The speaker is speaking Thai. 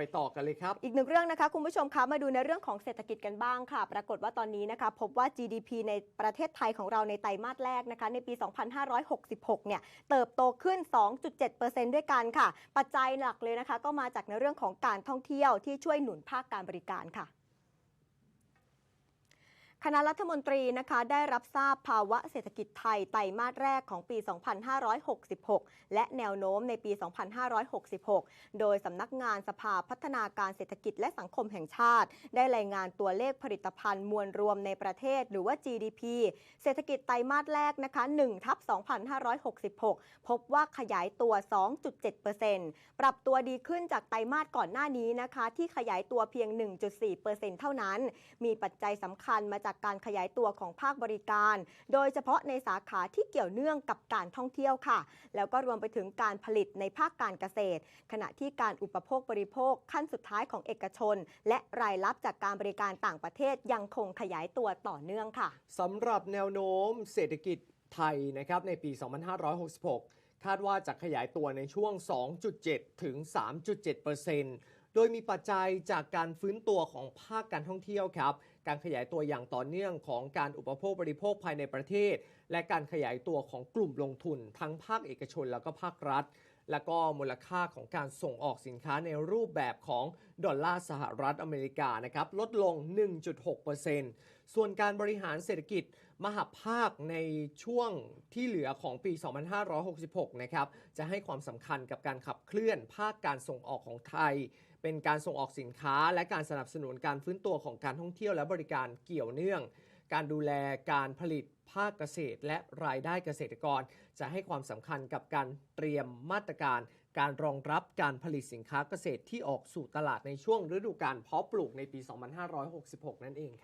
ไปต่อกันเลยครับ อีกหนึ่งเรื่องนะคะ คุณผู้ชมคะมาดูในเรื่องของเศรษฐกิจกันบ้างค่ะ ปรากฏว่าตอนนี้นะคะ พบว่า GDP ในประเทศไทยของเราในไตรมาสแรกนะคะ ในปี 2566 เนี่ย เติบโตขึ้น 2.7%ด้วยกันค่ะ ปัจจัยหลักเลยนะคะ ก็มาจากในเรื่องของการท่องเที่ยวที่ช่วยหนุนภาคการบริการค่ะ คณะรัฐมนตรีนะคะได้รับทราบภาวะเศรษฐกิจไทยไตรมาสแรกของปี 2566 และแนวโน้มในปี 2566 โดยสำนักงานสภาพัฒนาการเศรษฐกิจและสังคมแห่งชาติ ได้รายงานตัวเลขผลิตภัณฑ์มวลรวมในประเทศหรือว่า GDP เศรษฐกิจไตรมาสแรกนะคะ1ทับ2566 พบว่าขยายตัว 2.7%ปรับตัวดีขึ้นจากไตรมาสก่อนหน้านี้นะคะที่ขยายตัวเพียง 1.4%เท่านั้น มีปัจจัยสำคัญมาจากการขยายตัวของภาคบริการ โดยเฉพาะในสาขาที่เกี่ยวเนื่องกับการท่องเที่ยวค่ะ แล้วก็รวมไปถึงการผลิตในภาคการเกษตร ขณะที่การอุปโภคบริโภคขั้นสุดท้ายของเอกชน และรายรับจากการบริการต่างประเทศยังคงขยายตัวต่อเนื่องค่ะสำหรับแนวโน้มเศรษฐกิจไทยนะครับในปี 2566 คาดว่าจะขยายตัวในช่วง 2.7 ถึง 3.7% โดยมีปัจจัยจากการฟื้นตัวของภาคการท่องเที่ยวครับ การขยายตัวอย่างต่อเนื่องของการอุปโภคบริโภคภายในประเทศ และการขยายตัวของกลุ่มลงทุนทั้งภาคเอกชนแล้วก็ภาครัฐ และก็มูลค่าของการส่งออกสินค้าในรูปแบบของดอลลาร์สหรัฐอเมริกานะครับลดลง 1.6%ส่วนการบริหารเศรษฐกิจมหาภาคในช่วงที่เหลือของปี 2566 นะครับ จะให้ความสำคัญกับการขับเคลื่อนภาคการส่งออกของไทย เป็นการส่งออกสินค้า และการสนับสนุนการฟื้นตัวของการท่องเที่ยวและบริการเกี่ยวเนื่อง การดูแลการผลิตภาคเกษตร และรายได้เกษตรกร จะให้ความสำคัญกับการเตรียมมาตรการ การรองรับการผลิตสินค้าเกษตรที่ออกสู่ตลาดในช่วงฤดูการเพาะปลูกในปี 2566 นั่นเองครับ